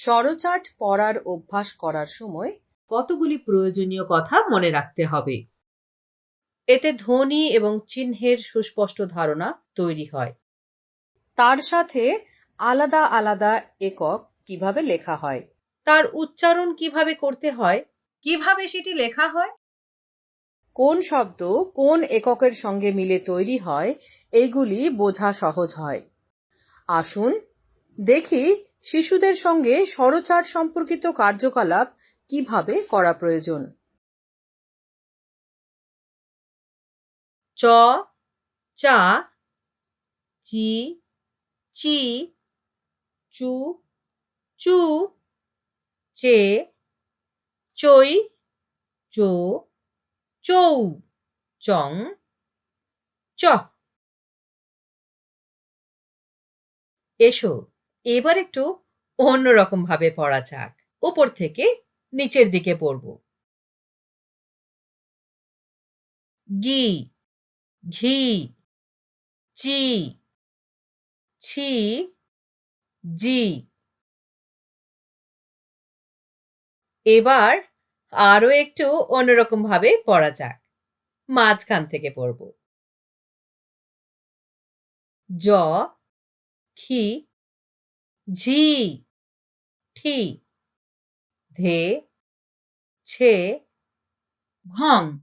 স্বরচাট পড়ার অভ্যাস করার সময় কতগুলি প্রয়োজনীয় কথা মনে রাখতে হবে? এতে ধ্বনি এবং চিহ্নের সুস্পষ্ট ধারণা তৈরি হয়। তার সাথে আলাদা আলাদা একক কীভাবে লেখা হয়? তার উচ্চারণ কীভাবে করতে হয়? কীভাবে সেটি লেখা হয়? কোন শব্দ কোন এককের সঙ্গে মিলে তৈরি হয়? এইগুলি বোঝা সহজ হয়। আসুন দেখি শিশুদের সঙ্গে স্বরচাট সম্পর্কিত কার্যকলাপ কীভাবে করা প্রয়োজন? চ, চা, চি চি, চু চু, চে চই চো, চৌ, চং, চ। এসো। এবার একটু অন্যরকম ভাবে পড়া যাক। উপর থেকে নিচের দিকে পড়ব। গি। ঘি। চি। ছি। জি। এবার আরও একটু অন্যরকম ভাবে পড়া যাক। মাঝখান থেকে পড়ব। জ। খি ঝি, ঠি, ধে, ছে, ঘং।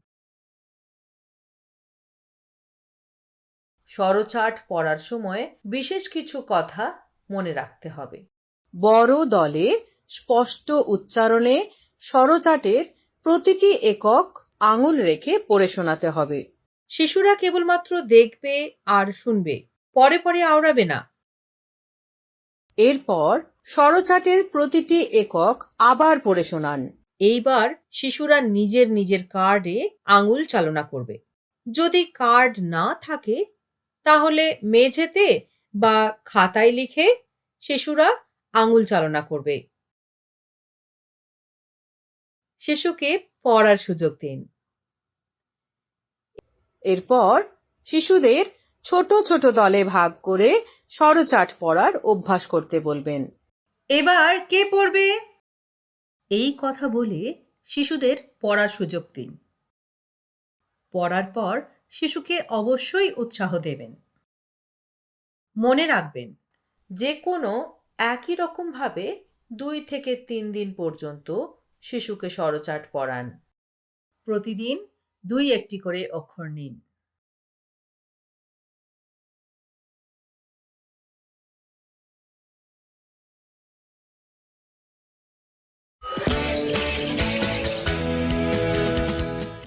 স্বরচাট পড়ার সময় বিশেষ কিছু কথা মনে রাখতে হবে। বড় দলে স্পষ্ট উচ্চারণে স্বরচাটের প্রতিটি একক আঙুল রেখে পড়ে শোনাতে হবে। শিশুরা কেবলমাত্র দেখবে আর শুনবে, পরে পরে আওড়াবে না। এরপর স্বরচাটের প্রতিটি একক আবার পড়ে শোনান। এইবার শিশুরা নিজের নিজের কার্ডে আঙুল চালনা করবে। যদি কার্ড না থাকে, তাহলে মেঝেতে বা খাতায় লিখে শিশুরা আঙুল চালনা করবে। শিশুকে পড়ার সুযোগ দিন। এরপর শিশুদের ছোট ছোট দলে ভাগ করে স্বরচাট পড়ার অভ্যাস করতে বলবেন। এবার কে পড়বে? এই কথা বলে শিশুদের পড়ার সুযোগ দিন। পড়ার পর শিশুকে অবশ্যই উৎসাহ দেবেন। মনে রাখবেন, যে কোনো একই রকমভাবে দুই থেকে তিন দিন পর্যন্ত শিশুকে স্বরচাট পড়ান। প্রতিদিন দুই একটি করে অক্ষর নিন।